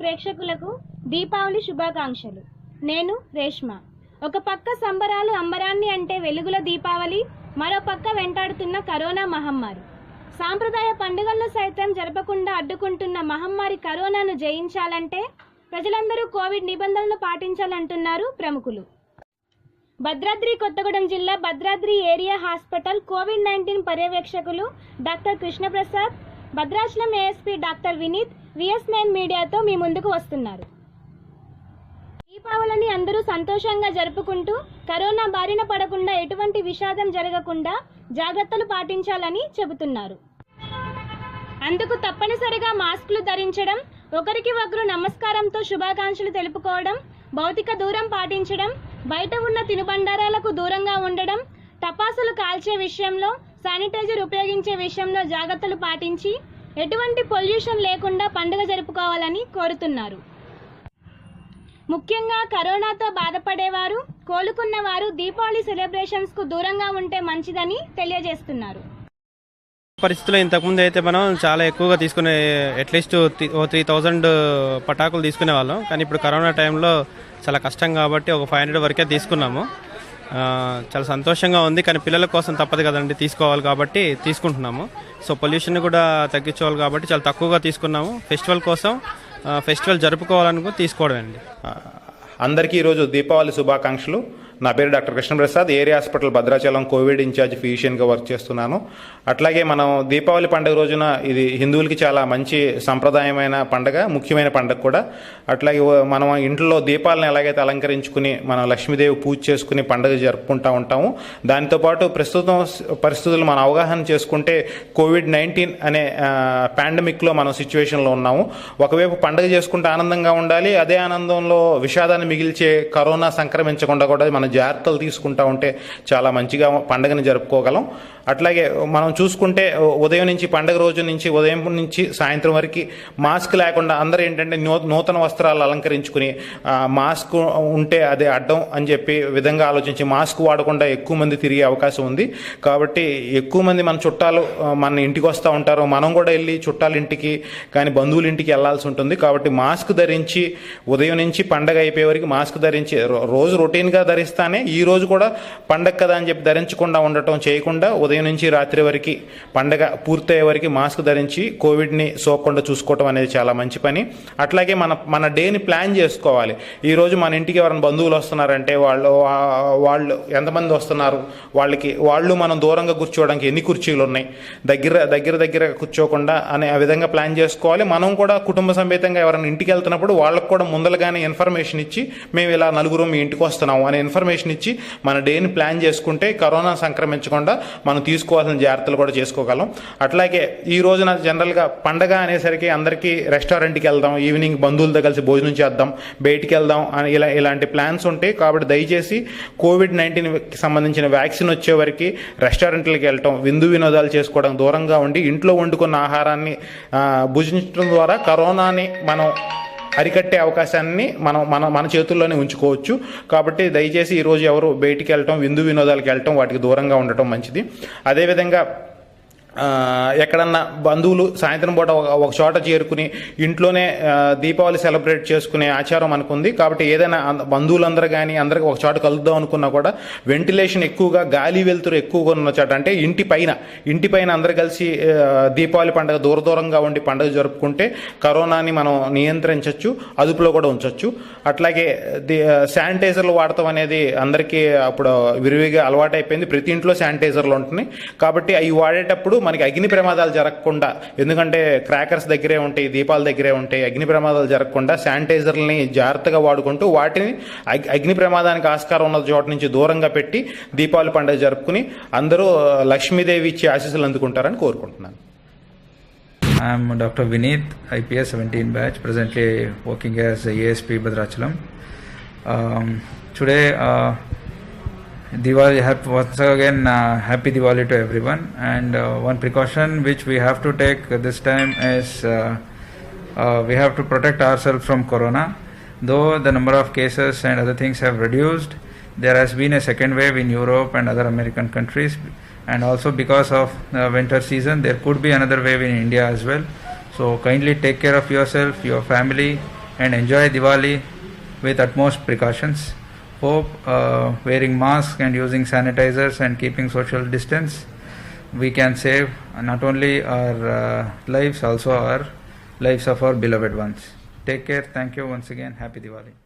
ప్రేక్షకులకు దీపావళి శుభాకాంక్షలు. నేను రేష్మ. ఒక పక్క సంబరాలు అంబరాన్ని అంటే వెలుగుల దీపావళి మరో పక్క వెంటాడుతున్న కరోనా మహమ్మారి. సాంప్రదాయ పండుగలను సైతం జరపకుండా అడ్డుకుంటున్న మహమ్మారి కరోనాను జయించాలంటే ప్రజలందరూ కోవిడ్ నిబంధనలు పాటించాలంటున్నారు ప్రముఖులు. భద్రాద్రి కొత్తగూడెం జిల్లా Bhadradri area hospital covid nineteen పర్యవేక్షకులు doctor Krishnaprasad Bhadrachalam ASP doctor Vineeth VS nine మీడియాతో మీ ముందుకు వస్తున్నారు. దీపావళిని అందరూ సంతోషంగా జరుపుకుంటూ కరోనా బారిన పడకుండా ఎటువంటి విషాదం జరగకుండా జాగ్రత్తలు పాటించాలని చెబుతున్నారు. అందుకు తప్పనిసరిగా మాస్కులు ధరించడం ఒకరికి ఒకరు నమస్కారంతో శుభాకాంక్షలు తెలుపుకోవడం భౌతిక దూరం పాటించడం బయట ఉన్న తినుబండారాలకు దూరంగా ఉండడం టపాసులు కాల్చే విషయంలో శానిటైజర్ ఉపయోగించే విషయంలో జాగ్రత్తలు పాటించి ఎటువంటి పొల్యూషన్ లేకుండా పండుగ జరుపుకోవాలని కోరుతున్నారు. ముఖ్యంగా కరోనాతో బాధపడేవారు కోలుకున్న వారు దీపావళి సెలబ్రేషన్స్కు దూరంగా ఉంటే మంచిదని తెలియజేస్తున్నారు. పరిస్థితుల్లో ఇంతకుముందు అయితే మనం చాలా ఎక్కువగా తీసుకునే అట్లీస్ట్ ఓ త్రీ థౌజండ్ పటాకులు తీసుకునే వాళ్ళం కానీ ఇప్పుడు కరోనా టైంలో చాలా కష్టం కాబట్టి ఒక ఫైవ్ హండ్రెడ్ వరకే తీసుకున్నాము. చాలా సంతోషంగా ఉంది కానీ పిల్లల కోసం తప్పదు కదండి తీసుకోవాలి కాబట్టి తీసుకుంటున్నాము. సో పొల్యూషన్ కూడా తగ్గించుకోవాలి కాబట్టి చాలా తక్కువగా తీసుకున్నాము. ఫెస్టివల్ కోసం ఫెస్టివల్ జరుపుకోవాలనుకుని తీసుకోవడం అండి. అందరికీ ఈరోజు దీపావళి శుభాకాంక్షలు. నా పేరు doctor Krishnaprasad area hospital Bhadrachalam covid in charge ఫిజిషియన్గా work చేస్తున్నాను. అట్లాగే మనం దీపావళి పండుగ రోజున ఇది హిందువులకి చాలా మంచి సంప్రదాయమైన పండుగ ముఖ్యమైన పండుగ కూడా. అట్లాగే మనం ఇంట్లో దీపాలను ఎలాగైతే అలంకరించుకుని మనం లక్ష్మీదేవి పూజ చేసుకుని పండుగ జరుపుకుంటూ ఉంటాము. దాంతోపాటు ప్రస్తుతం పరిస్థితులు మనం అవగాహన చేసుకుంటే కోవిడ్ నైన్టీన్ అనే పాండమిక్లో మనం సిచ్యువేషన్లో ఉన్నాము. ఒకవైపు పండుగ చేసుకుంటే ఆనందంగా ఉండాలి అదే ఆనందంలో విషాదాన్ని మిగిల్చే కరోనా సంక్రమించకుండా కూడా మన జాగ్రత్తలు తీసుకుంటా ఉంటే చాలా మంచిగా పండుగను జరుపుకోగలం. అట్లాగే మనం చూసుకుంటే ఉదయం నుంచి పండుగ రోజు నుంచి ఉదయం నుంచి సాయంత్రం వరకు మాస్క్ లేకుండా అందరూ ఏంటంటే నూతన వస్త్రాలు అలంకరించుకుని మాస్క్ ఉంటే అదే అడ్డం అని చెప్పి విధంగా ఆలోచించి మాస్క్ వాడకుండా ఎక్కువ మంది తిరిగే అవకాశం ఉంది. కాబట్టి ఎక్కువ మంది మన చుట్టాలు మన ఇంటికి వస్తూ ఉంటారు. మనం కూడా వెళ్ళి చుట్టాల ఇంటికి కానీ బంధువుల ఇంటికి వెళ్ళాల్సి ఉంటుంది. కాబట్టి మాస్క్ ధరించి ఉదయం నుంచి పండగ అయిపోయే వరకు మాస్క్ ధరించి రో- రోజు రొటీన్గా ధరిస్తానే ఈ రోజు కూడా పండగ కదా అని చెప్పి ధరించకుండా ఉండటం చేయకుండా ఉదయం నుంచి రాత్రి వరకు పండగ పూర్తయ్యే వరకు మాస్క్ ధరించి కోవిడ్ని సోకకుండా చూసుకోవటం అనేది చాలా మంచి పని. అట్లాగే మన మన డేని ప్లాన్ చేసుకోవాలి. ఈ రోజు మన ఇంటికి ఎవరైనా బంధువులు వస్తున్నారంటే వాళ్ళు వాళ్ళు ఎంతమంది వస్తున్నారు? వాళ్ళకి వాళ్ళు మనం దూరంగా కూర్చోవడానికి ఎన్ని కుర్చీలు ఉన్నాయి? దగ్గర దగ్గర దగ్గర కూర్చోకుండా అనే ఆ విధంగా ప్లాన్ చేసుకోవాలి. మనం కూడా కుటుంబ సమేతంగా ఎవరైనా ఇంటికి వెళ్తున్నప్పుడు వాళ్ళకు కూడా ముందరగానే ఇన్ఫర్మేషన్ ఇచ్చి మేము ఇలా నలుగురు మీ ఇంటికి వస్తున్నాము అనే ఇన్ఫర్మేషన్ ఇన్ఫర్మేషన్ ఇచ్చి మన డేని ప్లాన్ చేసుకుంటే కరోనా సంక్రమించకుండా మనం తీసుకోవాల్సిన జాగ్రత్తలు కూడా చేసుకోగలం. అట్లాగే ఈ రోజున జనరల్గా పండగ అనేసరికి అందరికీ రెస్టారెంట్కి వెళ్దాం ఈవినింగ్ బంధువులతో కలిసి భోజనం చేద్దాం బయటికి వెళ్దాం అని ఇలా ఇలాంటి ప్లాన్స్ ఉంటాయి కాబట్టి దయచేసి కోవిడ్ నైన్టీన్కి సంబంధించిన వ్యాక్సిన్ వచ్చే వరకు రెస్టారెంట్లకు వెళ్ళటం విందు వినోదాలు చేసుకోవడం దూరంగా ఉండి ఇంట్లో వండుకున్న ఆహారాన్ని భుజించడం ద్వారా కరోనాని మనం అరికట్టే అవకాశాన్ని మనం మన మన చేతుల్లోనే ఉంచుకోవచ్చు. కాబట్టి దయచేసి ఈరోజు ఎవరు బయటికి వెళ్ళటం విందు వినోదాలకు వెళ్ళటం వాటికి దూరంగా ఉండటం మంచిది. అదేవిధంగా ఎక్కడన్నా బంధువులు సాయంత్రం పూట ఒక ఒక చోట చేరుకుని ఇంట్లోనే దీపావళి సెలబ్రేట్ చేసుకునే ఆచారం మనకుంది. కాబట్టి ఏదైనా అంద- బంధువులందరూ కానీ అందరికి ఒక చోట కలుద్దాం అనుకున్నా కూడా వెంటిలేషన్ ఎక్కువగా గాలి వెలుతురు ఎక్కువగా ఉన్న చోట అంటే ఇంటి పైన ఇంటి పైన అందరు కలిసి దీపావళి పండుగ దూర దూరంగా ఉండి పండుగ జరుపుకుంటే కరోనాని మనం నియంత్రించవచ్చు అదుపులో కూడా ఉంచవచ్చు అట్లాగే శానిటైజర్లు వాడటం అనేది అందరికీ అప్పుడు విరివిగా అలవాటైపోయింది. ప్రతి ఇంట్లో శానిటైజర్లు ఉంటున్నాయి. కాబట్టి అవి వాడేటప్పుడు మనకి అగ్ని ప్రమాదాలు జరగకుండా ఎందుకంటే క్రాకర్స్ దగ్గరే ఉంటాయి దీపాల దగ్గరే ఉంటాయి అగ్ని ప్రమాదాలు జరగకుండా శానిటైజర్లని జాగ్రత్తగా వాడుకుంటూ వాటిని అగ్- అగ్ని ప్రమాదానికి ఆస్కారం ఉన్న చోట నుంచి దూరంగా పెట్టి దీపావళి పండుగ జరుపుకుని అందరూ లక్ష్మీదేవి ఇచ్చే ఆశీస్సులు అందుకుంటారని కోరుకుంటున్నాను I am Dr. Vineet, IPS 17 batch, presently working as a ASP Um, today, uh, Diwali, once again, uh, happy Diwali to everyone. And uh, one precaution which we have to take this time is uh, uh, we have to protect ourselves from corona. Though the number of cases and other things have reduced, there has been a second wave in Europe and other American countries, and also because of the winter season, there could be another wave in India as well. So kindly take care of yourself, your family, and enjoy Diwali with utmost precautions. Hope uh, wearing masks and using sanitizers and keeping social distance, we can save not only our uh, lives, also our lives of our beloved ones. Take care. Thank you once again. Happy Diwali.